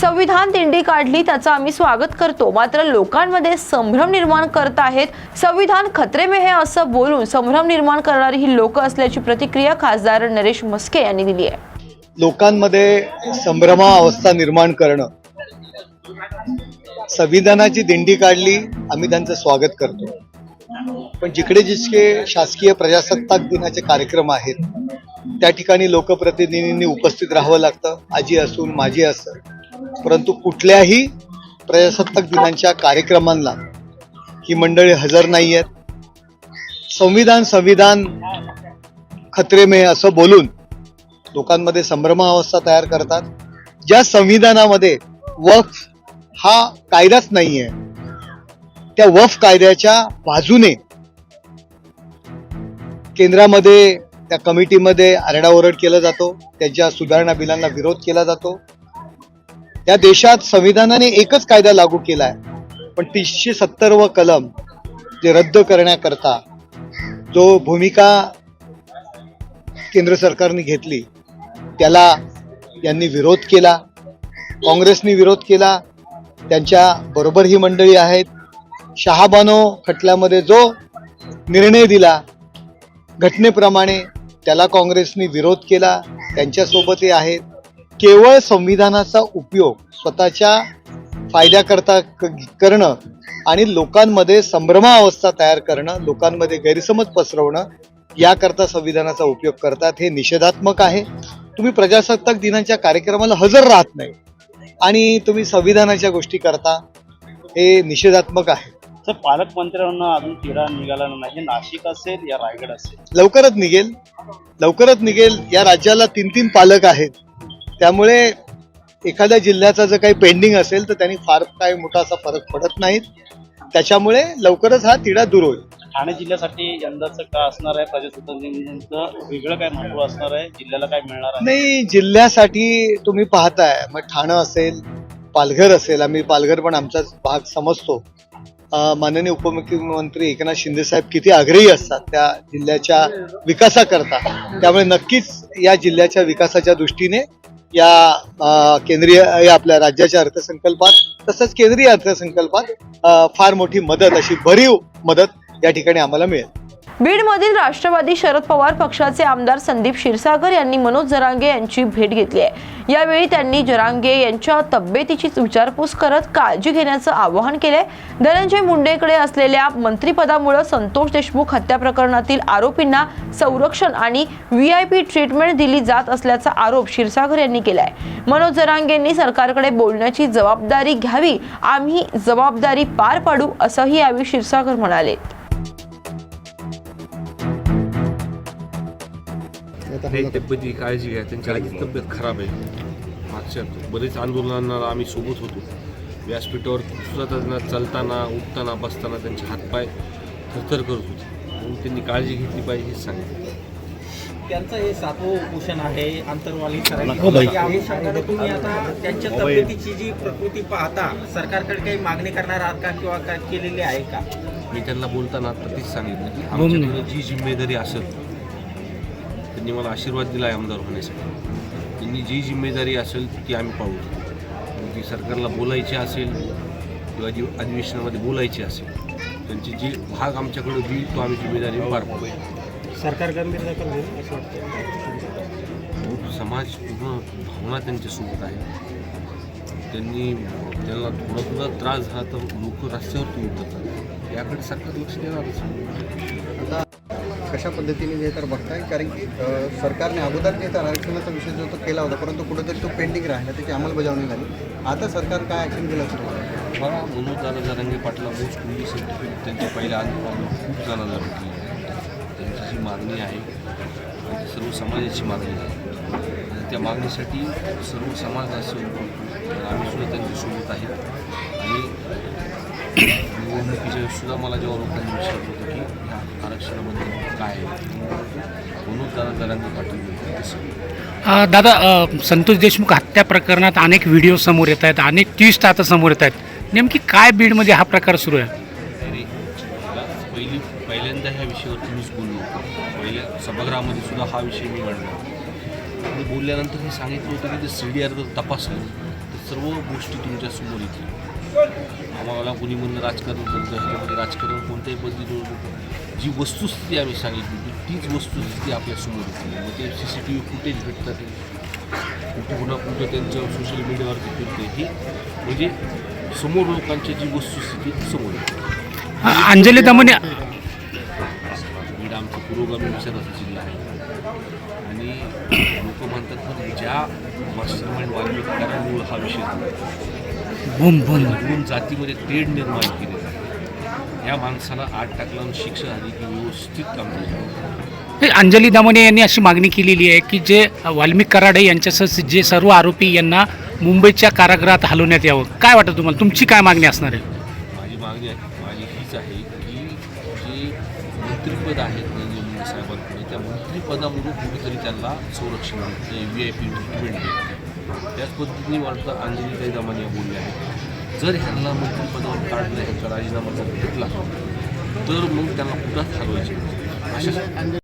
संविधान दिंडी काढली त्याचं आम्ही स्वागत करतो. मात्र लोकांमध्ये संभ्रम निर्माण करत आहेत. संविधान खतरे में हे असं बोलून संभ्रम निर्माण करणारी ही लोक असल्याची प्रतिक्रिया खासदार नरेश मस्के यांनी दिली आहे. लोकांमध्ये संभ्रमा अवस्था निर्माण करणं. संविधानाची दिंडी काढली आम्ही त्यांचं स्वागत करतो. पण जिकडे जितके शासकीय प्रजासत्ताक दिनाचे कार्यक्रम आहेत त्या ठिकाणी लोकप्रतिनिधींनी उपस्थित राहावं लागतं. आजी असून माझी असं. परंतु कुठल्याही प्रजासत्ताक दिनांच्या कार्यक्रमांना ही मंडळी हजर नाही आहेत. संविधान संविधान खतरे मे असं बोलून लोकांमध्ये संभ्रमावस्था तयार करतात. ज्या संविधानामध्ये वफ हा कायदाच नाही आहे त्या वफ कायद्याच्या बाजूने केंद्रामध्ये त्या कमिटीमध्ये आरडाओरड केला जातो त्यांच्या सुधारणा बिलांना विरोध केला जातो. या देशात संविधानाने एकच कायदा लागू केलाय. पण तीनशे सत्तर व कलम जे रद्द करण्याकरता जो भूमिका केंद्र सरकारने घेतली त्याला यांनी विरोध केला काँग्रेसने विरोध केला त्यांच्या बरोबर ही मंडळी आहेत. शहाबानो खटल्यामध्ये जो निर्णय दिला घटनेप्रमाणे त्याला काँग्रेसने विरोध केला त्यांच्यासोबतही आहेत. केवळ संविधानाचा उपयोग स्वतःच्या फायद्याकरता करणं आणि लोकांमध्ये संभ्रमावस्था तयार करणं लोकांमध्ये गैरसमज पसरवणं याकरता संविधानाचा उपयोग करतात हे निषेधात्मक आहे. तुम्ही प्रजासत्ताक दिनाच्या कार्यक्रमाला हजर राहत नाही आणि तुम्ही संविधानाच्या गोष्टी करता हे निषेधात्मक आहे. तर पालकमंत्र्यांना अजून तिढा निघाला नाही. नाशिक असेल या रायगड असेल? लवकरच निघेल. लवकरच निघेल. या राज्याला तीन तीन पालक आहेत. त्यामुळे एखाद्या जिल्ह्याचा जर काही पेंडिंग असेल तर त्यांनी फार काही मोठा असा फरक पडत नाहीत. त्याच्यामुळे लवकरच हा तिढा दूर होईल. ठाणे जिल्ह्यासाठी यंदाचं काय असणार आहे? प्रजासत्ताक दिनाचं वेगळं काय महत्त्व असणार आहे? जिल्ह्याला काय मिळणार आहे? नाही जिल्ह्यासाठी तुम्ही पाहताय. मग ठाणं असेल पालघर असेल आम्ही पालघर पण आमचाच भाग समजतो. माननीय उपमुख्यमंत्री एकनाथ शिंदे साहेब किती आग्रही असतात त्या जिल्ह्याच्या विकासाकरता. त्यामुळे नक्कीच या जिल्ह्याच्या विकासाच्या दृष्टीने या केंद्रीय या आपल्या राज्याच्या अर्थसंकल्पात तसंच केंद्रीय अर्थसंकल्पात फार मोठी मदत अशी भरीव मदत या ठिकाणी आम्हाला मिळेल. बीडमधील राष्ट्रवादी शरद पवार पक्षाचे आमदार संदीप क्षीरसागर यांनी मनोज जरांगे यांची भेट घेतली आहे. यावेळी त्यांनी जरांगे यांच्या तब्येतीची विचारपूस करत काळजी घेण्याचं आवाहन केले धनंजय मुंडेकडे असलेल्या मंत्रिपदामुळे संतोष देशमुख हत्या प्रकरणातील आरोपींना संरक्षण आणि व्ही आय पी ट्रीटमेंट दिली जात असल्याचा आरोप क्षीरसागर यांनी केला आहे मनोज जरांगेंनी सरकारकडे बोलण्याची जबाबदारी घ्यावी आम्ही जबाबदारी पार पाडू असंही यावेळी क्षीरसागर म्हणाले. नाही तब्येती काळजी घ्या. त्यांची आधी तब्येत खराब आहे. मागच्या बरेच आंदोलनांना आम्ही सोबत होतो. व्यासपीठावर सुद्धा त्यांना चालताना उठताना बसताना त्यांचे हातपाय थरथर करत होते. म्हणून त्यांनी काळजी घेतली पाहिजे हेच सांगितलं त्यांचं हे सातवं उपोषण आहे आंतरवाली तुम्ही आता त्यांच्या तब्येतीची जी प्रकृती पाहता सरकारकडे काही मागणी करणार आहात का किंवा काय केलेली आहे का? मी त्यांना बोलताना आता तेच सांगितलं की आमच्याकडे जी जिम्मेदारी असेल त्यांनी मला आशीर्वाद दिला आहे आमदार होण्यासाठी. त्यांनी जी जिम्मेदारी असेल ती आम्ही पाहू ती सरकारला बोलायची असेल किंवा जी अधिवेशनामध्ये बोलायची असेल त्यांची जी भाग आमच्याकडे होईल तो आम्ही जिम्मेदारी पार पाडू. सरकार गंभीर दखल घेईल असं वाटतं समाज पूर्ण भावना त्यांच्यासोबत आहे. त्यांनी त्यांना थोडा थोडा त्रास झाला तर लोक रस्त्यावरती उतरतात. याकडे सरकार लक्ष देणारच. आता कशा पद्धतीने हे तर बघताय? कारण की सरकारने अगोदर जे तर आरक्षणाचा विषय जो तो केला होता परंतु कुठेतरी तो पेंडिंग राहिला त्याची अंमलबजावणी झाली. आता सरकार काय ॲक्शन केलं असं मला म्हणून दादा जरांगे पाटला मोस्ट कुली सर्टिफिकेट त्यांच्या पहिल्या आंदोलनाला खूप जणांना भेटली त्यांची जी मागणी आहे सर्व समाजाची मागणी आहे. आणि त्या मागणीसाठी सर्व समाज असून आम्ही सुद्धा त्यांच्यासोबत आहे आणि निवडणुकीच्या वेळेस सुद्धा मला जेव्हा लोकांनी विचारलं होतं की आरक्षणाबद्दल काय मनोज दादा ते अ, दादा संतोष देशमुख हत्या प्रकरणात अनेक व्हिडिओ समोर येत आहेत अनेक ट्विस्ट आता समोर येत आहेत. नेमकी काय बीडमध्ये हा प्रकार सुरू आहे? पहिली पहिल्यांदा ह्या विषयावर तुम्हीच बोललो होतो. पहिल्या सभागृहामध्ये सुद्धा हा विषय मी मांडला. आणि बोलल्यानंतर मी सांगितलं होतं की जर सी डी आर जर तपासलं. तर सर्व गोष्टी तुमच्यासमोर येतील. आम्हाला कोणी म्हणलं राजकारण करतं ह्याच्यामध्ये राजकारण कोणत्याही पद्धतीने जी वस्तुस्थिती आम्ही सांगितली होती तीच वस्तुस्थिती आपल्यासमोर येते मग ते C C T V footage भेटतात. कुठं पुन्हा कुठं त्यांच्या सोशल मीडियावरती फिरते ही म्हणजे समोर लोकांची जी वस्तुस्थिती समोर येते. अंजली दमने बीड आमचं पुरोगामी विचाराचा जिल्हा आहे. आणि लोक म्हणतात पण ज्या मास्टर माइंड वाल्मिकांमुळे हा विषय झाला. बूम बूम म्हणून जातीमध्ये तेढ निर्माण केली या माणसाला आठ टाकला आणि शिक्षा झाली की व्यवस्थित काम हे अंजली दमने यांनी अशी मागणी केलेली आहे की जे वाल्मिक कराडे यांच्यासह जे सर्व आरोपी यांना मुंबईच्या कारागृहात हलवण्यात यावं. काय वाटतं तुम्हाला? तुमची काय मागणी असणार आहे? माझी मागणी माझी हीच आहे की जे मंत्रिपद आहेत साहेबांकडे त्या मंत्रिपदामधून कुठेतरी त्यांना संरक्षण व्ही आय पी ट्रीटमेंट त्याच पद्धतीने वाटतं अंजलीताई या बोलले आहेत जर ह्यांना मंत्रिपदावर काढलं ह्यांचा राजीनामा जर घेतला तर मग त्यांना कुठंच हलवायचे? अशा